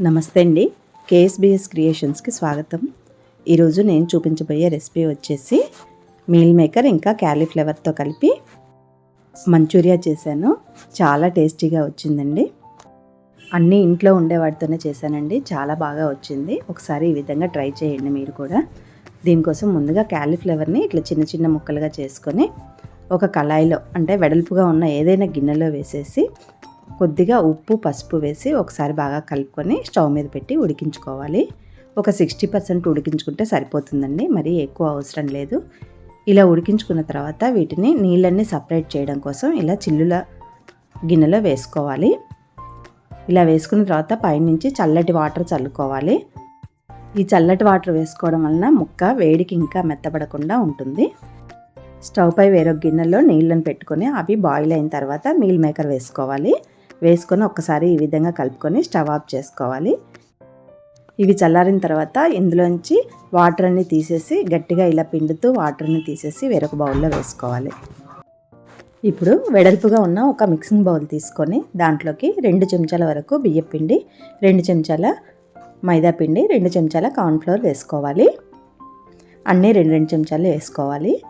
నమస్తే అండి. కేఎస్బిఎస్ క్రియేషన్స్కి స్వాగతం. ఈరోజు నేను చూపించబోయే రెసిపీ వచ్చేసి మీల్ మేకర్ ఇంకా క్యాలీఫ్లవర్తో కలిపి మంచూరియా చేశాను. చాలా టేస్టీగా వచ్చిందండి. అన్నీ ఇంట్లో ఉండేవాటితోనే చేశానండి. చాలా బాగా వచ్చింది. ఒకసారి ఈ విధంగా ట్రై చేయండి మీరు కూడా. దీనికోసం ముందుగా క్యాలీఫ్లవర్ని ఇట్లా చిన్న చిన్న ముక్కలుగా చేసుకొని ఒక కళాయిలో అంటే వెడల్పుగా ఉన్న ఏదైనా గిన్నెలో వేసేసి కొద్దిగా ఉప్పు పసుపు వేసి ఒకసారి బాగా కలుపుకొని స్టవ్ మీద పెట్టి ఉడికించుకోవాలి. ఒక సిక్స్టీ పర్సెంట్ ఉడికించుకుంటే సరిపోతుందండి. మరి ఎక్కువ అవసరం లేదు. ఇలా ఉడికించుకున్న తర్వాత వీటిని నీళ్ళన్నీ సపరేట్ చేయడం కోసం ఇలా చిల్లుల గిన్నెలో వేసుకోవాలి. ఇలా వేసుకున్న తర్వాత పైనుంచి చల్లటి వాటర్ చల్లుకోవాలి. ఈ చల్లటి వాటర్ వేసుకోవడం వలన ముక్క వేడికి ఇంకా మెత్తబడకుండా ఉంటుంది. స్టవ్ పై వేరొక గిన్నెలో నీళ్ళని పెట్టుకొని అవి బాయిల్ అయిన తర్వాత మీల్ మేకర్ వేసుకోవాలి. వేసుకొని ఒక్కసారి ఈ విధంగా కలుపుకొని స్టవ్ ఆఫ్ చేసుకోవాలి. ఇవి చల్లారిన తర్వాత ఇందులోంచి వాటర్ అన్ని తీసేసి గట్టిగా ఇలా పిండుతూ వాటర్ని తీసేసి వేరొక బౌల్లో వేసుకోవాలి. ఇప్పుడు వెడల్పుగా ఉన్న ఒక మిక్సింగ్ బౌల్ తీసుకొని దాంట్లోకి రెండు చెంచాల వరకు బియ్యం పిండి రెండు చెంచాల మైదా పిండి రెండు చెంచాల కార్న్ఫ్లోర్ వేసుకోవాలి. అన్నీ రెండు రెండు చెంచాలు వేసుకోవాలి.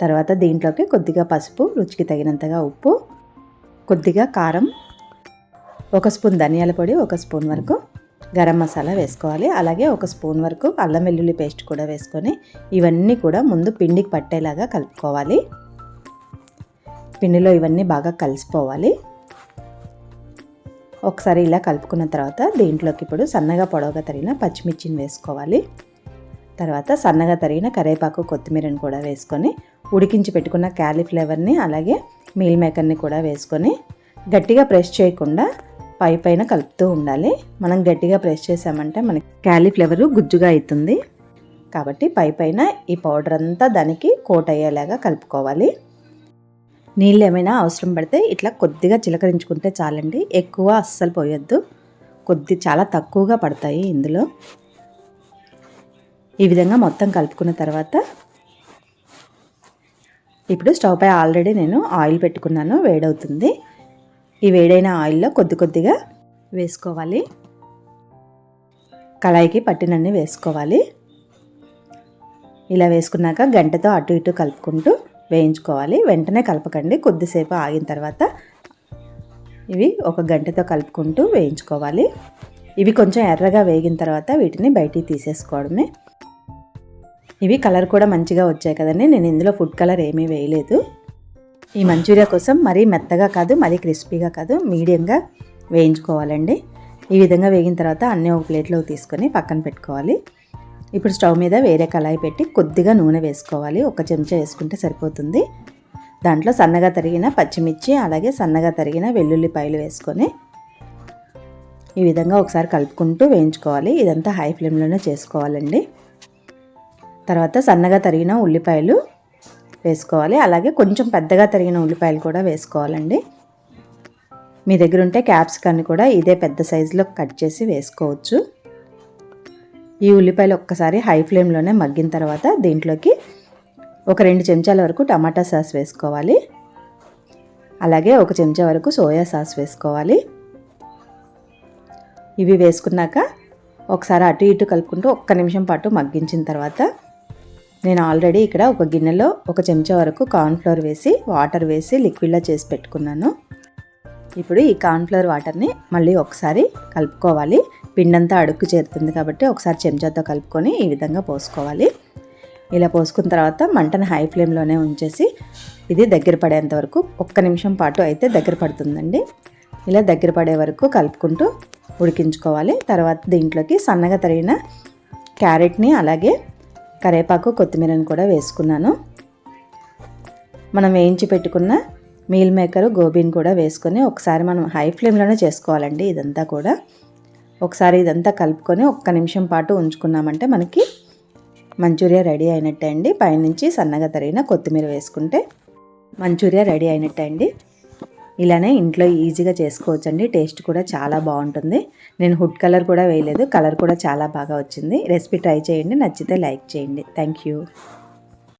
తర్వాత దీంట్లోకి కొద్దిగా పసుపు రుచికి తగినంతగా ఉప్పు కొద్దిగా కారం ఒక స్పూన్ ధనియాల పొడి ఒక స్పూన్ వరకు గరం మసాలా వేసుకోవాలి. అలాగే ఒక స్పూన్ వరకు అల్లం వెల్లుల్లి పేస్ట్ కూడా వేసుకొని ఇవన్నీ కూడా ముందు పిండికి పట్టేలాగా కలుపుకోవాలి. పిండిలో ఇవన్నీ బాగా కలిసిపోవాలి. ఒకసారి ఇలా కలుపుకున్న తర్వాత దీంట్లోకి ఇప్పుడు సన్నగా పొడవుగా తరిగిన పచ్చిమిర్చిని వేసుకోవాలి. తర్వాత సన్నగా తరిగిన కరేపాకు కొత్తిమీరని కూడా వేసుకొని ఉడికించి పెట్టుకున్న క్యాలీఫ్లేవర్ని అలాగే మీల్ మేకర్ని కూడా వేసుకొని గట్టిగా ప్రెస్ చేయకుండా పై పైన కలుపుతూ ఉండాలి. మనం గట్టిగా ప్రెస్ చేసామంటే మనకి క్యాలీఫ్లవర్ గుజ్జుగా అవుతుంది కాబట్టి పై పైన ఈ పౌడర్ అంతా దానికి కోట్ అయ్యేలాగా కలుపుకోవాలి. నీళ్ళు ఏమైనా అవసరం పడితే ఇట్లా కొద్దిగా చిలకరించుకుంటే చాలండి. ఎక్కువ అస్సలు పోయొద్దు. కొద్ది చాలా తక్కువగా పడతాయి ఇందులో. ఈ విధంగా మొత్తం కలుపుకున్న తర్వాత ఇప్పుడు స్టవ్ పై ఆల్రెడీ నేను ఆయిల్ పెట్టుకున్నాను. వేడవుతుంది. ఈ వేడైన ఆయిల్లో కొద్ది కొద్దిగా వేసుకోవాలి. కళాయికి పట్టినన్ని వేసుకోవాలి. ఇలా వేసుకున్నాక గంటతో అటు ఇటు కలుపుకుంటూ వేయించుకోవాలి. వెంటనే కలపకండి. కొద్దిసేపు ఆగిన తర్వాత ఇవి ఒక గంటతో కలుపుకుంటూ వేయించుకోవాలి. ఇవి కొంచెం ఎర్రగా వేగిన తర్వాత వీటిని బయటికి తీసేసుకోవడమే. ఇవి కలర్ కూడా మంచిగా వచ్చాయి కదండి. నేను ఇందులో ఫుడ్ కలర్ ఏమీ వేయలేదు. ఈ మంచూరియా కోసం మరీ మెత్తగా కాదు మరీ క్రిస్పీగా కాదు మీడియంగా వేయించుకోవాలండి. ఈ విధంగా వేగిన తర్వాత అన్నీ ఒక ప్లేట్లోకి తీసుకొని పక్కన పెట్టుకోవాలి. ఇప్పుడు స్టవ్ మీద వేరే కళాయి పెట్టి కొద్దిగా నూనె వేసుకోవాలి. ఒక చెంచా వేసుకుంటే సరిపోతుంది. దాంట్లో సన్నగా తరిగిన పచ్చిమిర్చి అలాగే సన్నగా తరిగిన వెల్లుల్లిపాయలు వేసుకొని ఈ విధంగా ఒకసారి కలుపుకుంటూ వేయించుకోవాలి. ఇదంతా హై ఫ్లేమ్లోనే చేసుకోవాలండి. తర్వాత సన్నగా తరిగిన ఉల్లిపాయలు వేసుకోవాలి. అలాగే కొంచెం పెద్దగా తరిగిన ఉల్లిపాయలు కూడా వేసుకోవాలండి. మీ దగ్గర ఉంటే క్యాప్సికాన్ని కూడా ఇదే పెద్ద సైజులో కట్ చేసి వేసుకోవచ్చు. ఈ ఉల్లిపాయలు ఒక్కసారి హై ఫ్లేమ్లోనే మగ్గిన తర్వాత దీంట్లోకి ఒక రెండు చెంచాల వరకు టమాటా సాస్ వేసుకోవాలి. అలాగే ఒక చెంచా వరకు సోయా సాస్ వేసుకోవాలి. ఇవి వేసుకున్నాక ఒకసారి అటు ఇటు కలుపుకుంటూ ఒక్క నిమిషం పాటు మగ్గించిన తర్వాత నేను ఆల్రెడీ ఇక్కడ ఒక గిన్నెలో ఒక చెంచా వరకు కార్న్ఫ్లవర్ వేసి వాటర్ వేసి లిక్విడ్లా చేసి పెట్టుకున్నాను. ఇప్పుడు ఈ కార్న్ఫ్లవర్ వాటర్ని మళ్ళీ ఒకసారి కలుపుకోవాలి. పిండంతా అడుక్కు చేరుతుంది కాబట్టి ఒకసారి చెంచాతో కలుపుకొని ఈ విధంగా పోసుకోవాలి. ఇలా పోసుకున్న తర్వాత మంటను హై ఫ్లేమ్లోనే ఉంచేసి ఇది దగ్గర పడేంత వరకు ఒక్క నిమిషం పాటు అయితే దగ్గర పడుతుందండి. ఇలా దగ్గర పడే వరకు కలుపుకుంటూ ఉడికించుకోవాలి. తర్వాత దీంట్లోకి సన్నగా తరిగిన క్యారెట్ని అలాగే కరేపాకు కొత్తిమీరని కూడా వేసుకున్నాను. మనం వేయించి పెట్టుకున్న మీల్ మేకరు గోబీని కూడా వేసుకొని ఒకసారి మనం హై ఫ్లేమ్లోనే చేసుకోవాలండి ఇదంతా కూడా. ఒకసారి ఇదంతా కలుపుకొని ఒక్క నిమిషం పాటు ఉంచుకున్నామంటే మనకి మంచూరియా రెడీ అయినట్టే అండి పైనుంచి సన్నగా తరిగిన కొత్తిమీర వేసుకుంటే మంచూరియా రెడీ అయినట్టే అండి ఇలానే ఇంట్లో ఈజీగా చేసుకోవచ్చండి. టేస్ట్ కూడా చాలా బాగుంటుంది. నేను హుడ్ కలర్ కూడా వేయలేదు. కలర్ కూడా చాలా బాగా వచ్చింది. రెసిపీ ట్రై చేయండి. నచ్చితే లైక్ చేయండి. Thank you.